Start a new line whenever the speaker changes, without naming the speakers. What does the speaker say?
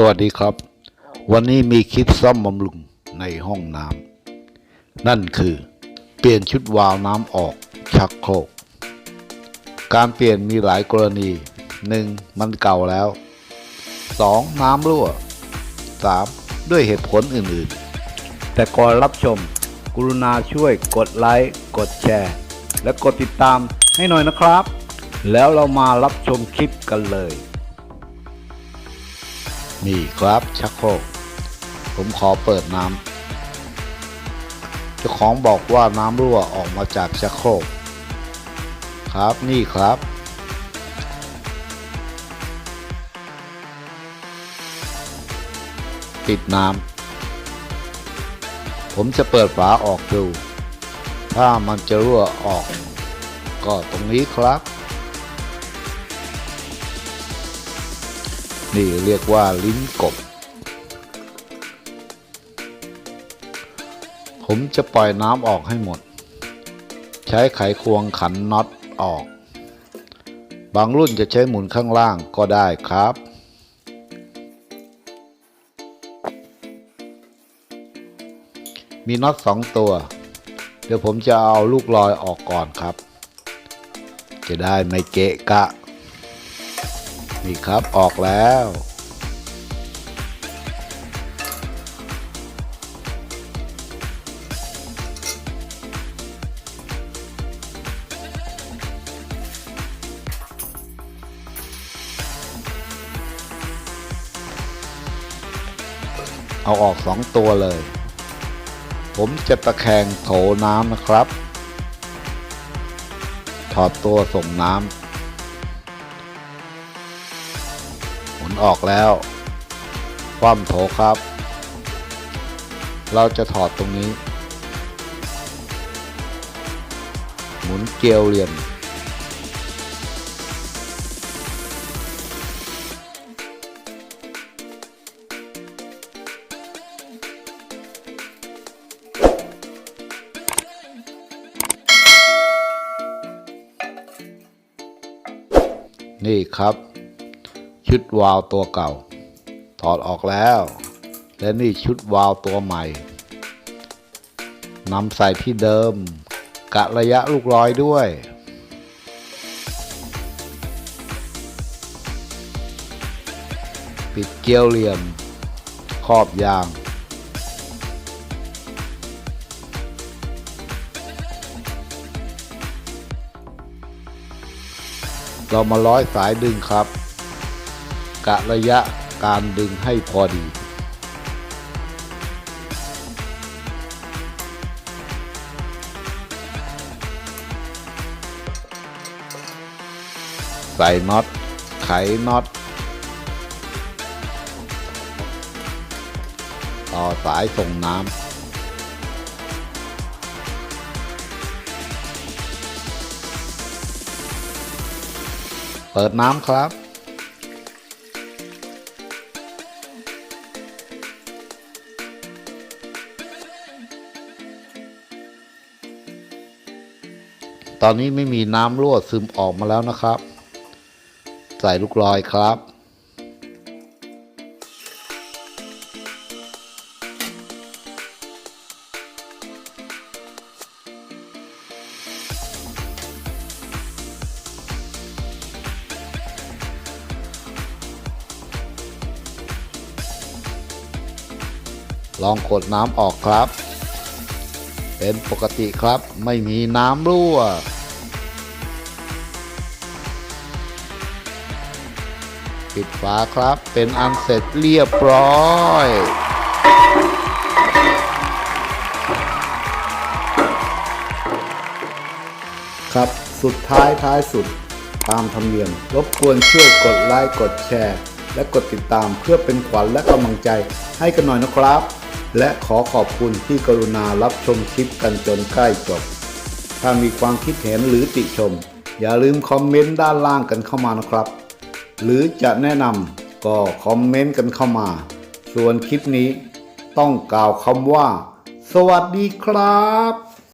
สวัสดีครับ วันนี้มีคลิปซ่อมบำรุงในห้องน้ำนั่นคือ เปลี่ยนชุดวาล์วน้ำออกชักโครก การเปลี่ยนมีหลายกรณี 1. มันเก่าแล้ว 2. น้ำรั่ว 3. ด้วยเหตุผลอื่นๆ แต่ก่อนรับชม กรุณาช่วยกดไลค์กดแชร์ และกดติดตามให้หน่อยนะครับ แล้วเรามารับชมคลิปกันเลย นี่ครับชักโครกผมขอเปิดน้ำเจ้าของบอกว่าน้ำรั่วออกมาจากชักโครกครับนี่ครับปิดน้ำผมจะเปิดฝาออกดู ถ้ามันจะรั่วออก ก็ตรงนี้ครับ นี่เรียกว่าลิ้นกบ ผมจะปล่อยน้ำออกให้หมด ใช้ไขควงขันน็อตออก บางรุ่นจะใช้หมุนข้างล่างก็ได้ครับมีน็อตสองตัว เดี๋ยวผมจะเอาลูกลอยออกก่อนครับ จะได้ไม่เกะกะ นี่ครับออกแล้ว เอาออกสองตัวเลย ผมจะตะแคงโถน้ำนะครับ ถอดตัวส่งน้ำ นออกแล้ว คว่ำโถครับ เราจะถอดตรงนี้ หมุนเกลียวเหลี่ยม นี่ครับ ชุดวาล์วตัวเก่า ถอดออกแล้ว และนี่ชุดวาล์วตัวใหม่นำใส่ที่เดิม กะระยะลูกร้อยด้วย ปิดเกลียวเหลี่ยมครอบยาง เรามาร้อยสายดึงครับ กะระยะการดึงให้พอดี ใส่น็อต ไขน็อต ต่อสายส่งน้ำเปิดน้ำครับ ตอนนี้ไม่มีน้ำรั่วซึมออกมาแล้วนะครับ ใส่ลูกลอยครับ ลองกดน้ำออกครับ เป็นปกติครับไม่มีน้ำรั่วปิดฝาครับเป็นอันเสร็จเรียบร้อยครับสุดท้ายท้ายสุดตามธรรมเนียมรบกวนช่วยกดไลค์กดแชร์ และกดติดตามเพื่อเป็นขวัญและกำลังใจให้กันหน่อยนะครับ และขอขอบคุณที่กรุณารับชมคลิปกันจนใกล้จบ ถ้ามีความคิดเห็นหรือติชม อย่าลืมคอมเมนต์ด้านล่างกันเข้ามานะครับ หรือจะแนะนำก็คอมเมนต์กันเข้ามา ส่วนคลิปนี้ต้องกล่าวคำว่า สวัสดีครับ